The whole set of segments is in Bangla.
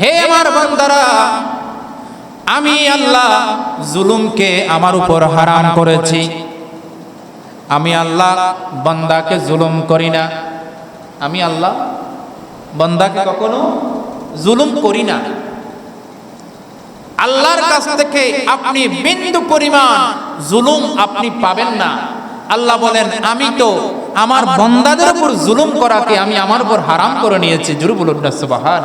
হে আমার বান্দারা আমি আল্লাহ জুলুমকে আমার উপর হারাম করেছি। আমি আল্লাহ বান্দাকে জুলুম করি না। আমি আল্লাহ বান্দাকে কখনো জুলুম করি না। আল্লাহর কাছ থেকে আপনি বিন্দু পরিমাণ জুলুম আপনি পাবেন না। আল্লাহ বলেন আমি তো আমার বন্দাদের উপর জুলুম করাকে আমি আমার উপর হারাম করে নিয়েছি। জুরু বলুন না সুবাহান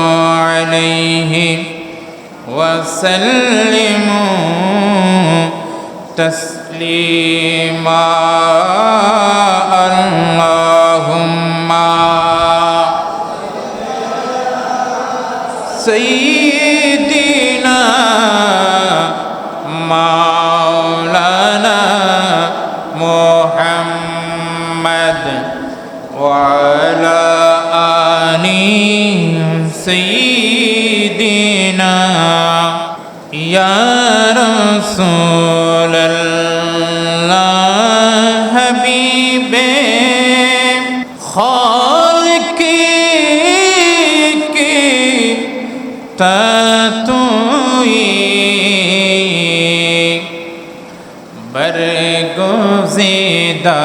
عليه وسلموا تسليما اللهم رسول الله حبيب خالق کی تتوئی برگزیدہ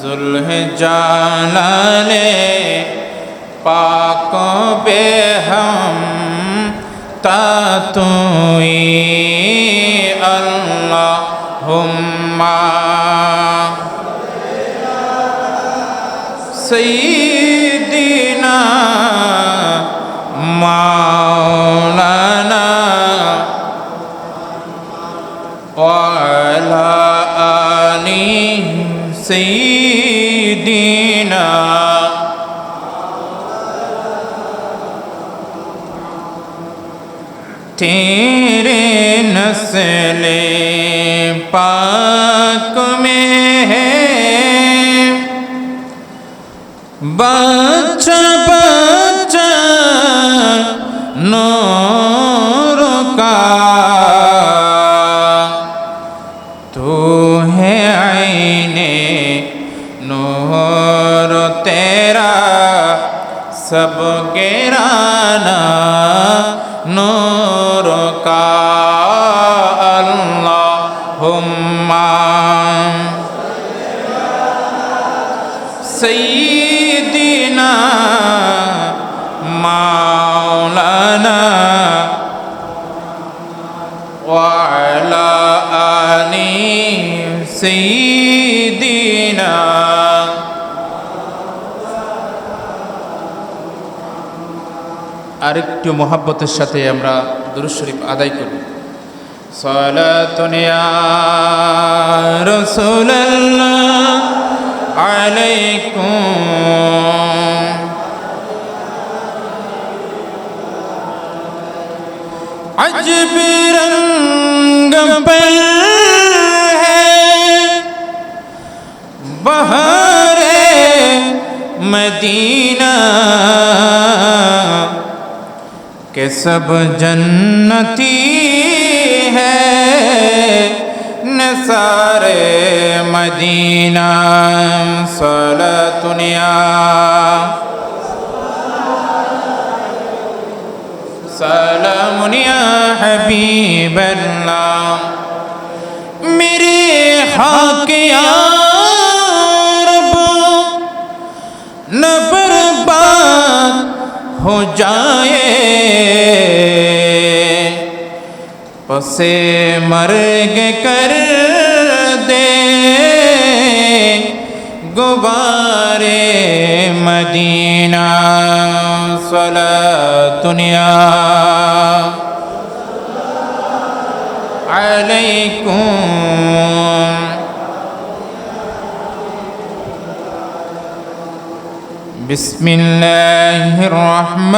ذلہ جالال پاک بے ہم تتوئی اللہم سيدنا مولانا وعلى آل سيدنا پاک میں ہے۔ بچہ بچہ سيدنا মাওলানা ওয়ালা آل سيدنا আরেকটু মহাব্বতের সাথে আমরা দুরুশ শরীফ আদায় করি। সলাতুনিয়া রসুলাল্লাহ। عليكم عجب رنگ پر ہے۔ بہار مدینہ کہ سب جنتی ہے۔ نصار مدینہ۔ دنیا۔ سلام یا حبیب اللہ۔ میرے حق یا رب، نہ برباد ہو جائے۔ پسے مرگ کر غبار مدينة صلاة الدنيا عليكم بسم الله الرحمن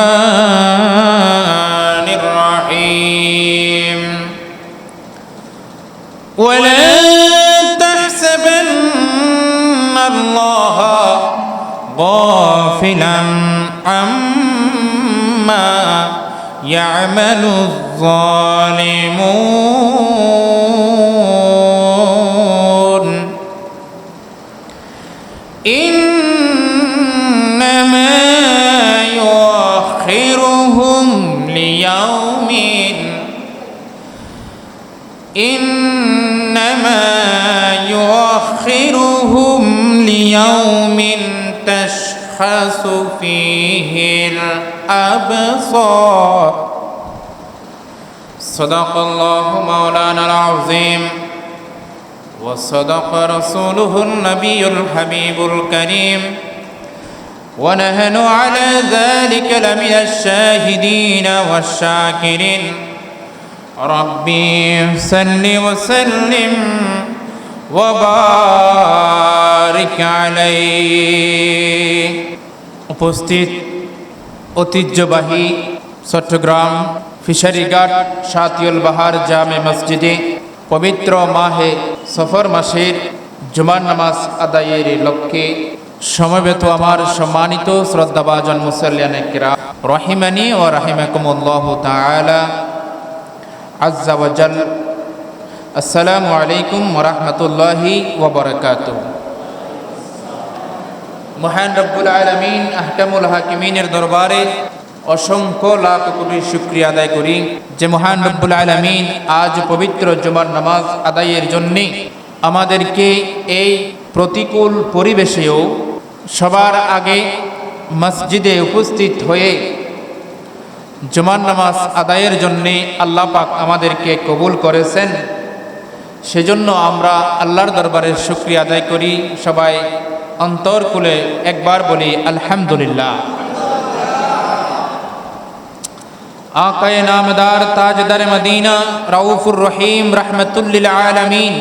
الرحيم ولا غافلا عما يعمل الظالمون. إنما يؤخرهم ليوم إنما يؤخرهم ليوم تشخص فيه الأبصار. صدق الله مولانا العظيم. وصدق رسوله النبي الحبيب الكريم. ونحن على ذلك لمن الشاهدين والشاكرين. ربي صل وسلم وبارك عليه. উপস্থিত ঐতিহ্যবাহী চট্টগ্রাম ফিশারিঘাট সাতিউল বাহার জামে মসজিদে পবিত্র মাহে সফর মাসের জুমার নামাজ আদায়ের লক্ষ্যে সমবেত আমার সম্মানিত শ্রদ্ধাভাজন মুসল্লিয়ানে কিরা রহিমানি ও রাহিমাকুমুল্লাহ তাআলা। আজ্জা ওয়াজাল আসসালামু আলাইকুম ওরহমতুল্লাহি ওবরাকাতুহ মহান রব্বুল আলমিন আহকামুল হাকিমিনের দরবারে অসংখ্য লাখ কোটি শুক্রিয়া আদায় করি যে মহান রব্বুল আলমিন আজ পবিত্র জুমার নামাজ আদায়ের জন্যে আমাদেরকে এই প্রতিকূল পরিবেশেও সবার আগে মসজিদে উপস্থিত হয়ে জুমার নামাজ আদায়ের জন্যে আল্লাহ পাক আমাদেরকে কবুল করেছেন। সেজন্য আমরা আল্লাহর দরবারে শুক্রিয়া আদায় করি। সবাই অন্তর কুলে একবার বলি, আলহামদুলিল্লাহ। আকায় নামদার তাজদার মদিনা, রাউফুর রহিম রহমতুল্লিল আলমিন।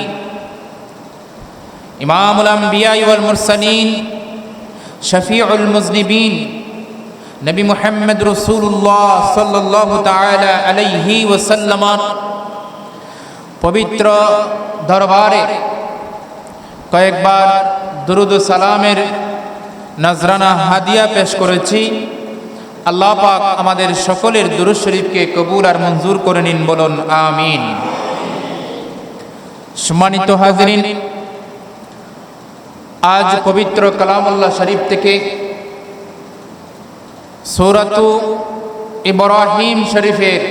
ইমামুল আম্বিয়া ওয়াল মুরসালিন, শফিউল মুজনিবিন, নবী মুহাম্মদ রসুল্লাহ সাল্লাল্লাহু তাআলা আলাইহি ওয়াসাল্লামার পবিত্র দরবারে কয়েকবার দুরুদ সালামের নজরানা হাদিয়া পেশ করেছি। আল্লাহ পাক আমাদের সকলের দুরুদ শরীফকে কবুল আর মঞ্জুর করে নিন, বলুন, আমিন। সম্মানিত হাজরিন, আজ পবিত্র কালামুল্লাহ শরীফ থেকে সৌরাতু ইব্রাহিম শরীফের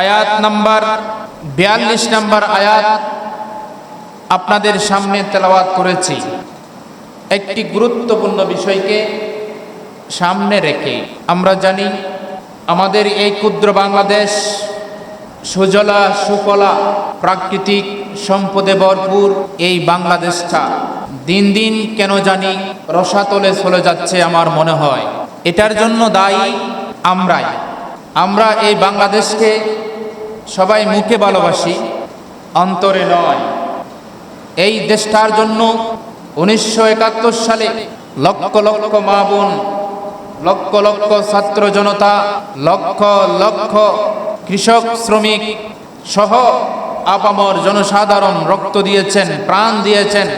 আয়াত নাম্বার বিয়াল্লিশ নাম্বার আয়াত আপনাদের সামনে তেলাওয়াত করেছি। একটি গুরুত্বপূর্ণ বিষয়কে সামনে রেখে আমরা জানি, আমাদের এই ক্ষুদ্র বাংলাদেশ সুজলা, সুফলা, প্রাকৃতিক সম্পদে ভরপুর এই বাংলাদেশটা দিন দিন কেন জানি রসাতলে চলে যাচ্ছে আমার মনে হয়। এটার জন্য দায়ী আমরাই। আমরা এই বাংলাদেশকে সবাই মুখে ভালোবাসি, অন্তরে নয়। এই দেশটার জন্য উনিশশো একাত্তর সালে লক্ষ লক্ষ মা বোন, লক্ষ লক্ষ ছাত্র জনতা, লক্ষ লক্ষ কৃষক, শ্রমিক সহ আপামর জনসাধারণ রক্ত দিয়েছেন, প্রাণ দিয়েছেন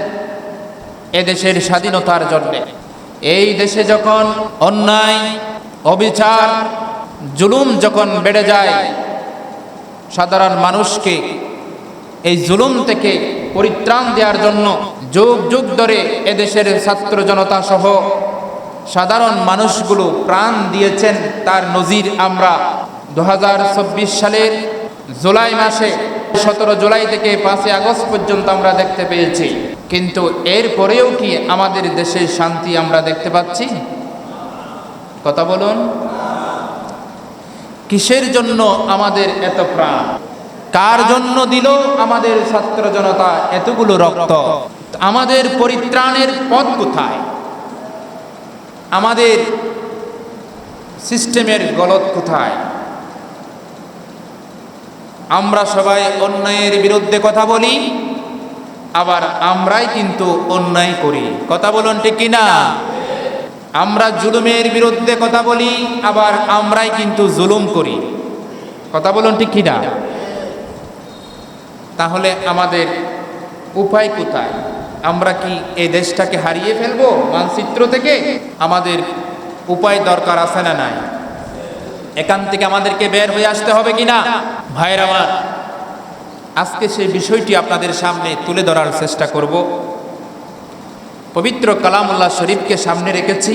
এদেশের স্বাধীনতার জন্যে। এই দেশে যখন অন্যায়, অবিচার, জুলুম যখন বেড়ে যায়, সাধারণ মানুষকে এই জুলুম থেকে পরিত্রাণ দেওয়ার জন্য যুগ যুগ ধরে এদেশের ছাত্র জনতা সহ সাধারণ মানুষগুলো প্রাণ দিয়েছেন তার নজির আমরা। দু সালের জুলাই মাসে, সতেরো জুলাই থেকে পাঁচই আগস্ট পর্যন্ত আমরা দেখতে পেয়েছি। কিন্তু এর পরেও কি আমাদের দেশে শান্তি আমরা দেখতে পাচ্ছি? কথা বলুন। কিসের জন্য আমাদের এত প্রাণ? কার জন্য দিল আমাদের ছাত্র জনতা এতগুলো রক্ত? আমাদের পরিত্রাণের পথ কোথায়? আমাদের সিস্টেমের গলত কোথায়? আমরা সবাই অন্যায়ের বিরুদ্ধে কথা বলি, আবার আমরাই কিন্তু অন্যায় করি। কথা বলুন ঠিক কিনা? আমরা জুলুমের বিরুদ্ধে কথা বলি, আবার আমরাই কিন্তু জুলুম করি। কথা বলুন ঠিক কিনা? তাহলে আমাদের উপায় কোথায়? আমরা কি এই দেশটাকে হারিয়ে ফেলব মানচিত্র থেকে? আমাদের উপায় দরকার আছে না নাই? এখান থেকে আমাদেরকে বের হয়ে আসতে হবে কিনা ভাইয়ের আমার আজকে সেই বিষয়টি আপনাদের সামনে তুলে ধরার চেষ্টা করব। পবিত্র কালামুল্লাহ শরীফকে সামনে রেখেছি।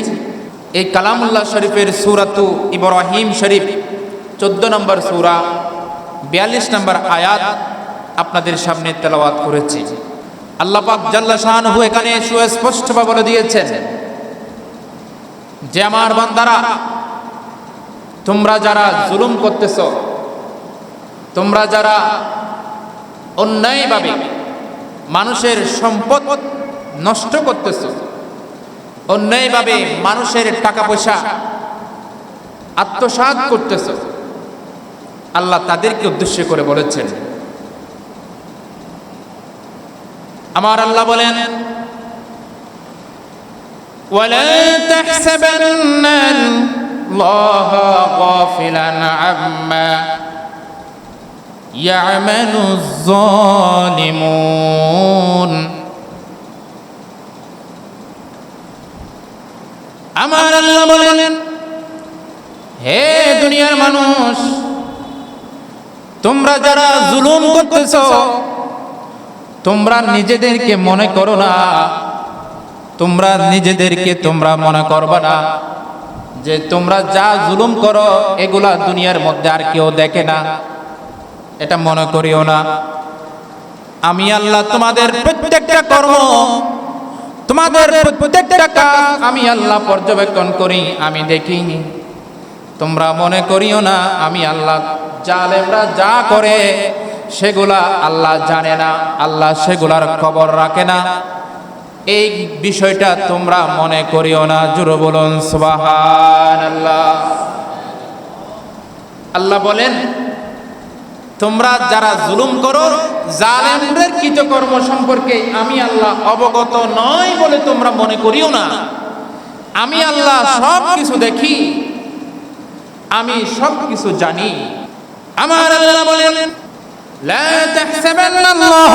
এই কালামুল্লাহ শরীফের সুরাতু ইব্রাহিম শরীফ, চোদ্দ নম্বর সুরা, বিয়াল্লিশ নম্বর আয়াত। আপনাদের সামনে তেলাওয়াত করেছি। আল্লাহ পাক জাল্লা শাহানহু এখানে সুস্পষ্টভাবে বলে দিয়েছেন যে, আমার বান্দারা, তোমরা যারা জুলুম করতেছ, তোমরা যারা অন্যায়ভাবে মানুষের সম্পদ নষ্ট করতেছ, অন্যায়ভাবে মানুষের টাকা পয়সা আত্মসাৎ করতেছ, আল্লাহ তাদেরকে উদ্দেশ্য করে বলেছেন আমার আল্লাহ বলেন ولا تحسبن الله غافلا عما يعمل الظالمون আমার আল্লাহ বলেন হে দুনিয়ার মানুষ তোমরা যারা জুলুম করতেছ তোমরা নিজেদেরকে মনে করো না। তোমরা নিজেদেরকে তোমরা মনে করবা না। যে তোমরা যা জুলুম করো এগুলা দুনিয়ার মধ্যে আর কেউ দেখে না। এটা মনে করিও না। আমি আল্লাহ তোমাদের প্রত্যেকটা কর্ম তোমাদের প্রত্যেকটা কাজ আমি আল্লাহ পর্যবেক্ষণ করি আমি দেখি তোমরা মনে করিও না আমি আল্লাহ জালেমরা যা করে সেগুলা আল্লাহ জানে না, আল্লাহ সেগুলার খবর রাখে না। এই বিষয়টা তোমরা মনে করিও না, জুরো বলুন সুবাহান আল্লাহ আল্লাহ বলেন, তোমরা যারা জুলুম করো, জালেমদের কৃতকর্ম সম্পর্কে আমি আল্লাহ অবগত নয় বলে তোমরা মনে করিও না। আমি আল্লাহ সব কিছু দেখি, আমি সব কিছু জানি। আমার আল্লাহ বলেন لا تحسبن الله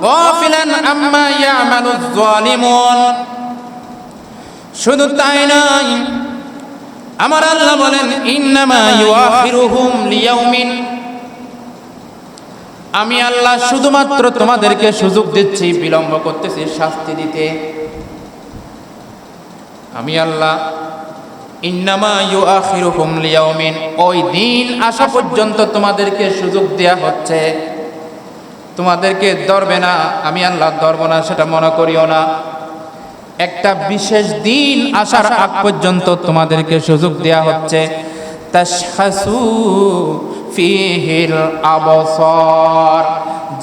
غافلا عما يعمل الظالمون শুধু তাই নয় আমার আল্লাহ বলেন ইন্নামা ইউআখিরুহুম লিয়াউমিন আমি আল্লাহ শুধুমাত্র তোমাদেরকে সুযোগ দিচ্ছি বিলম্ব করতেছি শাস্তি দিতে আমি আল্লাহ ইন্নামা ইউআখিরুহুম লিয়াউমিন ওই দিন আসা পর্যন্ত তোমাদেরকে সুযোগ দেয়া হচ্ছে। তোমাদেরকে ধরবে না, আমি আল্লাহ ধরব না, সেটা মনে করিও না। একটা বিশেষ দিন আসার আগ পর্যন্ত তোমাদেরকে সুযোগ দেয়া হচ্ছে। তাশখাসু ফিহিল আবসর।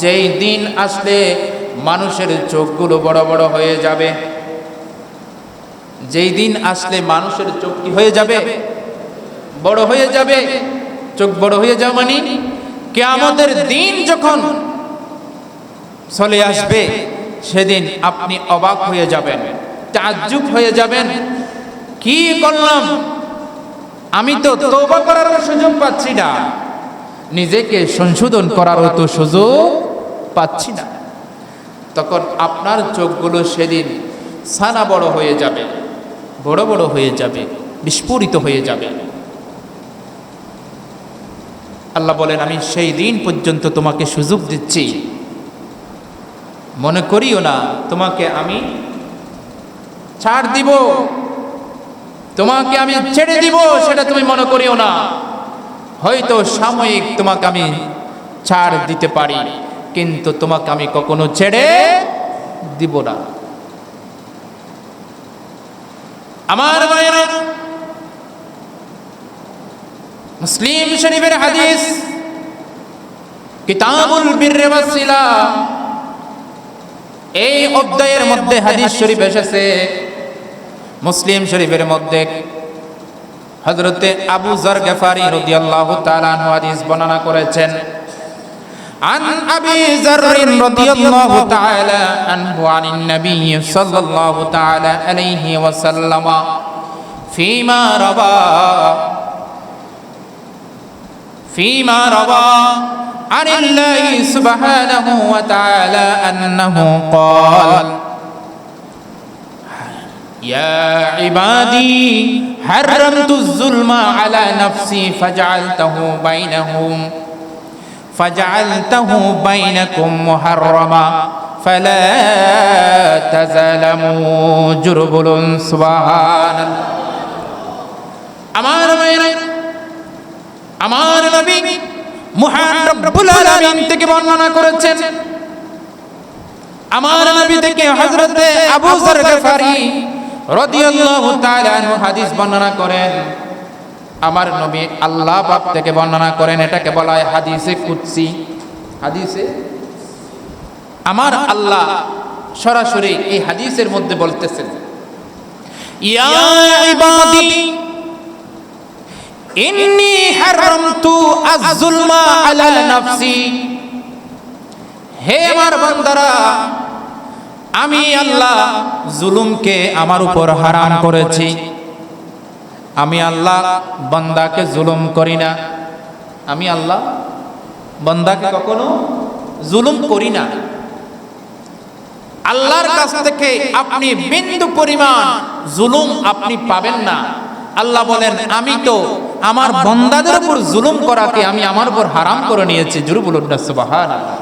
যেই দিন আসলে মানুষের চোখগুলো বড় বড় হয়ে যাবে। যেই দিন আসলে মানুষের চোখ কি হয়ে যাবে? বড় হয়ে যাবে। চোখ বড় হয়ে যাবে মানে কেয়ামতের দিন যখন চলে আসবে, সেদিন আপনি অবাক হয়ে যাবেন, তাজ্জুব হয়ে যাবেন। কি করলাম? আমি তো তওবা করার সুযোগ পাচ্ছি না। নিজেকে সংশোধন করারও তো সুযোগ পাচ্ছি না। তখন আপনার চোখগুলো সেদিন সানা বড় হয়ে যাবে। বড় বড় হয়ে যাবে, বিস্ফোরিত হয়ে যাবে। আল্লাহ বলেন, আমি সেই দিন পর্যন্ত তোমাকে সুযোগ দিচ্ছি। মনে করিও না, তোমাকে আমি ছাড় দিব। তোমাকে আমি ছেড়ে দিব, সেটা তুমি মনে করিও না। হয়তো সাময়িক তোমাকে আমি ছাড় দিতে পারি, কিন্তু তোমাকে আমি কখনো ছেড়ে দিব না। আমার ভাইয়েরা, মুসলিম শরীফের হাদিস, কিতাবুল বিররে ওয়াসিলা, এই অধ্যায়ের মধ্যে হাদিস শরীফ এসেছে। মুসলিম শরীফের মধ্যে হযরতে আবু গফারি রাদিয়াল্লাহু তাআলা আনহু হাদিস বর্ণনা করেছেন। عن أبي ذر رضي الله تعالى عنه عن النبي صلى الله تعالى عليه وسلم فيما روى فيما روى عن الله سبحانه وتعالى أنه قال يا عبادي حرمت الظلم على نفسي فجعلته بينهم. فجعلته بينكم محرما فلا تظلموا جربل سبحان الله আমার মায়ের আমার নবী মহান রব্বুল আলামিন থেকে বর্ণনা করেছেন আমার নবী থেকে হযরতে আবু যর গফারি রাদিয়াল্লাহু তাআলা আনহু হাদিস বর্ণনা করেন আমার নবী আল্লাহ পাক থেকে বর্ণনা করেন এটাকে বলা হয় হাদিসে কুদসি। হাদিসে? আমার আল্লাহ সরাসরি এই হাদিসের মধ্যে বলতেছেন ইন্নী হারামতু আয-যুলমা আলা নাফসি। হে আমার বান্দারা আমি আল্লাহ জুলুমকে আমার উপর হারাম করেছি। আমি আল্লাহ বান্দাকে জুলুম করি না। আমি আল্লাহ বান্দাকে কখনো জুলুম করি না। আল্লাহর কাছ থেকে আপনি বিন্দু পরিমাণ জুলুম আপনি পাবেন না। আল্লাহ বলেন, আমি তো আমার বন্দাদের উপর জুলুম করাকে আমি আমার উপর হারাম করে নিয়েছি। জুরুবুল সুবহানাল্লাহ।